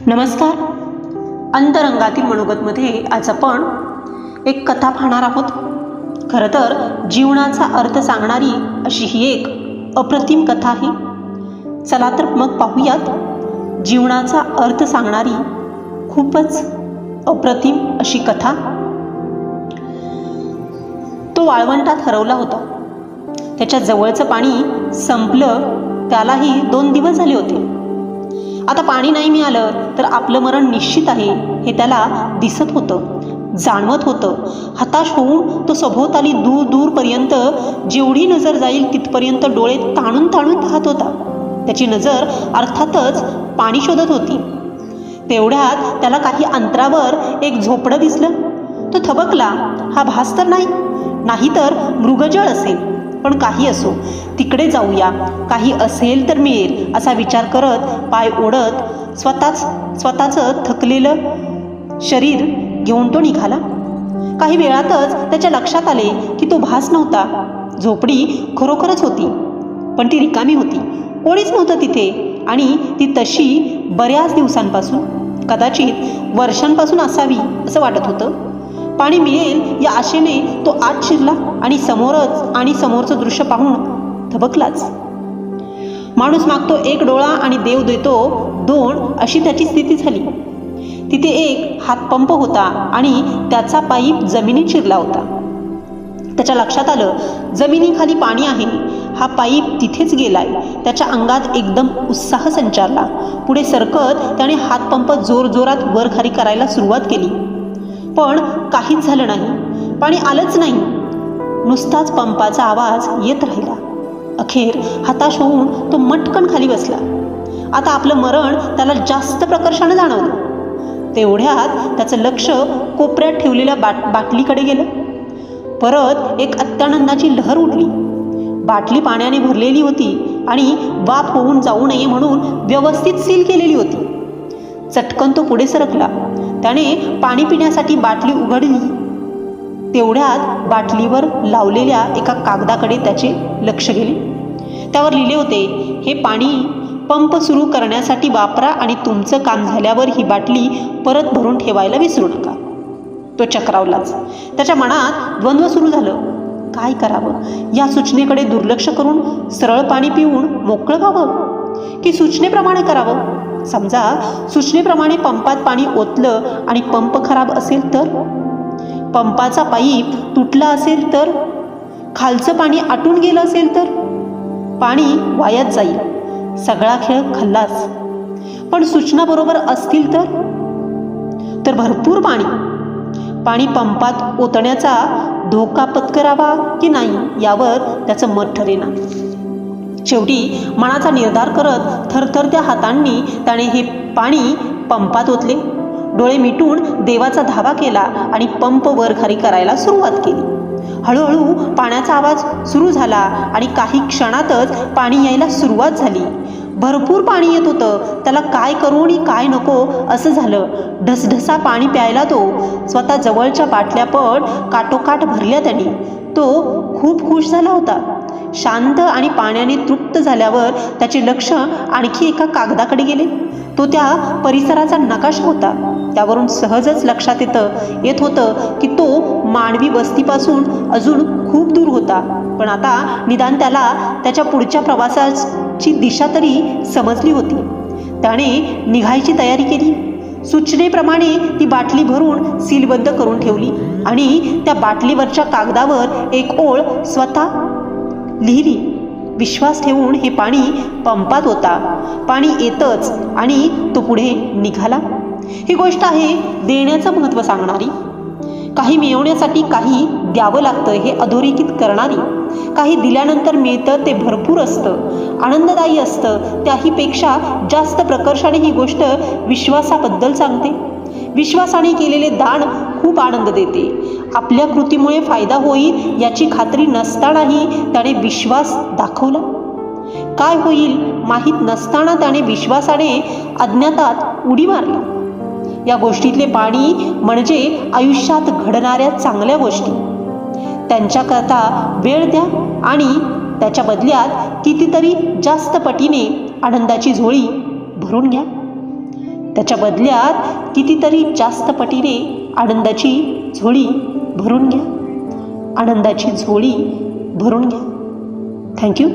नमस्कार. अंतरंगातील मनोगतमध्ये आज आपण एक कथा पाहणार आहोत. खरं तर जीवनाचा अर्थ सांगणारी अशी ही एक अप्रतिम कथा आहे. चला तर मग पाहूयात. जीवनाचा अर्थ सांगणारी खूपच अप्रतिम अशी कथा. तो वाळवंटात हरवला होता. त्याच्या जवळचं पाणी संपलं त्यालाही दोन दिवस झाले होते. आता पाणी नाही मिळालं तर आपलं मरण निश्चित आहे हे त्याला दिसत होतं जाणवत होतं. हताश होऊन तो सभोवताली दूर दूरपर्यंत जेवढी नजर जाईल तिथपर्यंत डोळे ताणून ताणून पाहत होता. त्याची नजर अर्थातच पाणी शोधत होती. तेवढ्यात त्याला काही अंतरावर एक झोपडं दिसलं. तो थबकला. हा भास तर नाही. नाहीतर मृगजळ असेल. पण काही असो तिकडे जाऊया. काही असेल तर मिळेल असा विचार करत पाय ओढत स्वतःच स्वतःचं थकलेलं शरीर घेऊन तो निघाला. काही वेळातच त्याच्या लक्षात आले की तो भास नव्हता. झोपडी खरोखरच होती पण ती रिकामी होती. कोणीच नव्हतं तिथे आणि ती तशी बऱ्याच दिवसांपासून कदाचित वर्षांपासून असावी असं वाटत होतं. पाणी मिळेल या आशेने तो आत शिरला आणि समोरच आणि समोरचं दृश्य पाहून थबकलाच. माणूस मागतो एक डोळा आणि देव देतो दोन अशी त्याची स्थिती झाली. तिथे एक हातपंप होता आणि त्याचा पाईप जमिनीत शिरला होता. त्याच्या लक्षात आलं जमिनीखाली पाणी आहे. हा पाईप तिथेच गेलाय. त्याच्या अंगात एकदम उत्साह संचारला. पुढे सरकत त्याने हातपंप जोरजोरात वर खाली करायला सुरुवात केली. पण काहीच झालं नाही. पाणी आलंच नाही. नुसताच पंपाचा आवाज येत राहिला. अखेर हताश होऊन तो मटकन खाली बसला. आता आपलं मरण त्याला जास्त प्रकर्षानं जाणवलं. तेवढ्यात त्याचं लक्ष कोपऱ्यात ठेवलेल्या बाट बाटलीकडे गेलं. परत एक अत्यानंदाची लहर उडली. बाटली पाण्याने भरलेली होती आणि वाफ होऊन जाऊ नये म्हणून व्यवस्थित सील केलेली होती. चटकन तो पुढे सरकला. त्याने पाणी पिण्यासाठी बाटली उघडली. तेवढ्यात बाटलीवर लावलेल्या एका कागदाकडे त्याचे लक्ष गेले. त्यावर लिहिले होते हे पाणी पंप सुरू करण्यासाठी वापरा आणि तुमचं काम झाल्यावर ही बाटली परत भरून ठेवायला विसरू नका. तो चक्रावलाच. त्याच्या मनात द्वंद्व सुरू झालं. काय करावं? या सूचनेकडे दुर्लक्ष करून सरळ पाणी पिऊन मोकळं व्हावं? की सूचनेप्रमाणे करावं? समजा सूचनेप्रमाणे पंपात पाणी ओतलं आणि पंप खराब असेल तर? पंपाचा पाईप तुटला असेल तर? खालचं पाणी आटून गेलं असेल तर? पाणी वायात जाईल. सगळा खेळ खल्लास. पण सूचना बरोबर असतील तर? तर भरपूर पाणी. पाणी पंपात ओतण्याचा धोका पत्करावा की नाही यावर त्याचं मत ठरेना. शेवटी मनाचा निर्धार करत थरथरत्या हातांनी त्याने हे पाणी पंपात ओतले. डोळे मिटून देवाचा धावा केला आणि पंप वरखाली करायला सुरुवात केली. हळूहळू पाण्याचा आवाज सुरू झाला आणि काही क्षणातच पाणी यायला सुरुवात झाली. भरपूर पाणी येत होतं. त्याला काय करू आणि काय नको असं झालं. ढसढसा पाणी प्यायला तो स्वतः जवळच्या बाटल्या पण काटोकाट भरल्या त्याने. तो खूप खुश झाला होता. शांत आणि पाण्याने तृप्त झाल्यावर त्याचे लक्ष आणखी एका कागदाकडे गेले. तो त्या परिसराचा नकाशा होता. त्यावरून सहजच लक्षात येतं येत होतं की तो मानवी वस्तीपासून अजून खूप दूर होता. पण आता निदान त्याला त्याच्या पुढच्या प्रवासाची दिशा तरी समजली होती. त्याने निघायची तयारी केली. सूचनेप्रमाणे ती बाटली भरून सीलबंद करून ठेवली आणि त्या बाटलीवरच्या कागदावर एक ओळ स्वतः लिहिली. विश्वास ठेवून हे पाणी पंपात होता. पाणी येतच आणि तो पुढे निघाला. ही गोष्ट आहे देण्याचं महत्त्व सांगणारी. काही मिळवण्यासाठी काही द्यावं लागतं हे अधोरेखित करणारी. काही दिल्यानंतर मिळतं ते भरपूर असतं. आनंददायी असतं. त्याहीपेक्षा जास्त प्रकर्षाने ही गोष्ट विश्वासाबद्दल सांगते. विश्वासाने केलेले दान खूप आनंद देते. आपल्या कृतीमुळे फायदा होईल याची खात्री नसतानाही त्याने विश्वास दाखवला. काय होईल माहीत नसताना त्याने विश्वासाने अज्ञातात उडी मारली. या गोष्टीतले पाणी म्हणजे आयुष्यात घडणाऱ्या चांगल्या गोष्टी. त्यांच्याकरता वेळ द्या आणि त्याच्या बदल्यात कितीतरी जास्त पटीने आनंदाची झोळी भरून घ्या. त्याच्या बदल्यात कितीतरी जास्त पटीने आनंदाची झोळी भरून घ्या. आनंदाची झोळी भरून घ्या. थँक्यू